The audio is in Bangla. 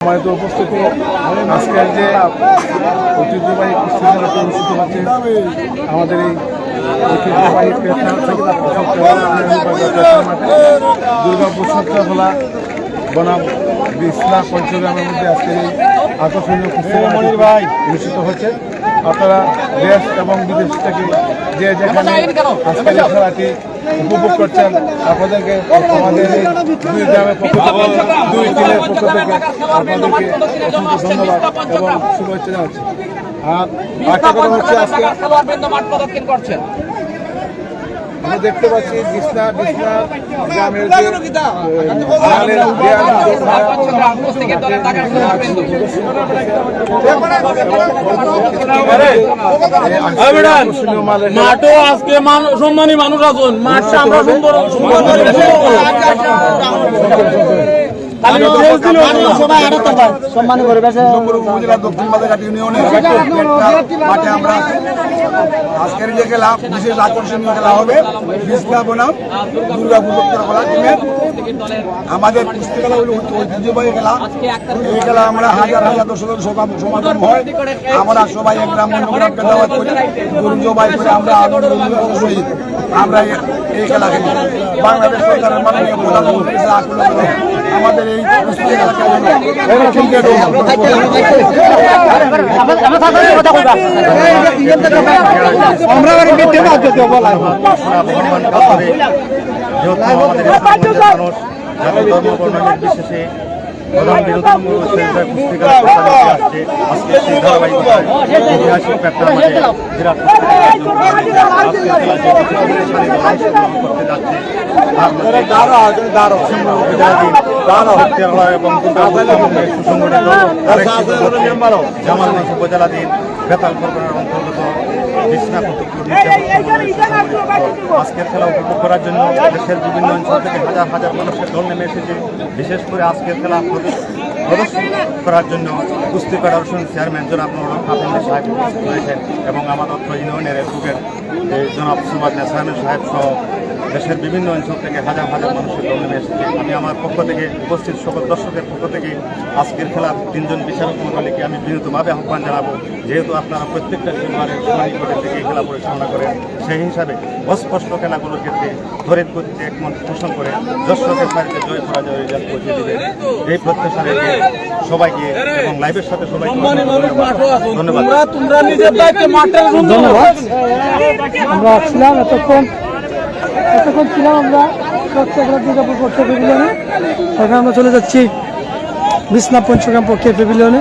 সম্মানিত উপস্থিতি আজকের যে ঐতিহ্যবাহী কুস্তি অনুষ্ঠিত হচ্ছে আমাদের এই ঐতিহ্যবাহী দুর্গাপুর সত্যাখোলা বনাম বিসলা পঞ্চগ্রামের মধ্যে আজকের এই আকর্ষণীয় কুস্তি খেলাটি অনুষ্ঠিত হচ্ছে। আপনারা দেশ এবং বিদেশ থেকে যে যেখানে আজকের খেলাটি উপভোগ করছেন আপনাদেরকে আমাদের দুই গ্রামের পক্ষ থেকে দুই টিমের পক্ষ থেকে আপনাদেরকে অসংখ্য ধন্যবাদ এবং শুভেচ্ছা জানাচ্ছি আর একটা কথা হচ্ছে আজকে খেলোয়াড়বৃন্দ মাঠ প্রদক্ষিণ করছেন আমরা দেখতে পাচ্ছি বিছনা বিছনা গ্রামের মাঠও আজকে সম্মানী মানুষ আছেন। মাঠটা আমরা সুন্দর সুন্দর করে সম্মান উপজেলা দক্ষিণ বাজারঘাট ইউনিয়নের মাঠে আমরা আজকের যে খেলা বিশেষ আকর্ষণীয় খেলা হবে বিসলা বনাম দুর্গা খেলা টিমের। আমাদের কুস্তি খেলা হলো ঐতিহ্যবাহী খেলা। এই খেলা আমরা হাজার হাজার সমাগম হয়। আমরা সবাই এক গ্রাম অন্য গ্রামকে দাওয়াত করি। আমরা আনন্দ উল্লাসের সহিত আমরা এই- খেলা খেলি। বাংলাদেশ সরকারের মাননীয় প্রধানমন্ত্রী আকুল আমাদের এই আমরা আমাদের মানুষ ধর্ম বর্ণ নির্বিশেষে প্রধান বিরোধী পুস্তিকা আসছে আজকে সেই ধারাবাহিকতায় ঐতিহাসিক একটা আমাদের বিরাট করতে যাচ্ছে এবং সুসংগঠিত উপজেলাধীন বেতাল পরগনার অন্তর্গত বিছনা কুতুবপুর আজকের খেলা উপভোগ করার জন্য দেশের বিভিন্ন অঞ্চল থেকে হাজার হাজার মানুষের দল নেমে এসেছে। বিশেষ করে আজকের খেলা প্রদর্শ- প্রদর্শন করার জন্য কুস্তি ফেডারেশন চেয়ারম্যান জনাব মোহাম্মদ হাফিন সাহেব রয়েছেন এবং আমার অর্থ ইউনিয়নের এফুকের জনাব নেসানের সাহেব সহ দেশের বিভিন্ন অঞ্চল থেকে হাজার হাজার মানুষের দল নেমে এসেছে। আমি আমার পক্ষ থেকে উপস্থিত সকল দর্শকের পক্ষ থেকে আজকের খেলার তিনজন বিচারক মণ্ডলীকে আমি বিনীতভাবে আহ্বান জানাব। যেহেতু আপনারা প্রত্যেকটা খেলোয়াড়ের সোনালী কোর্টের থেকে এই খেলা পরিচালনা করেন সেই হিসাবে অস্পষ্ট খেলাগুলোর ক্ষেত্রে ধরে করতে একমত পোষণ করে দর্শকের বাড়িতে জয় পরাজয় রেজাল্ট পৌঁছে দেবে এই প্রত্যাশা রেখে সবাইকে এবং লাইভের সাথে আছেন ধন্যবাদ। আমরা ছিলাম এতক্ষণ এতক্ষণ ছিলাম আমরা চট্টগ্রাম দুর্গাপুর পক্ষে পেভিলিয়নে এখন আমরা চলে যাচ্ছি বিষ্ণাপ পঞ্চগ্রাম পক্ষে পেভিলিয়নে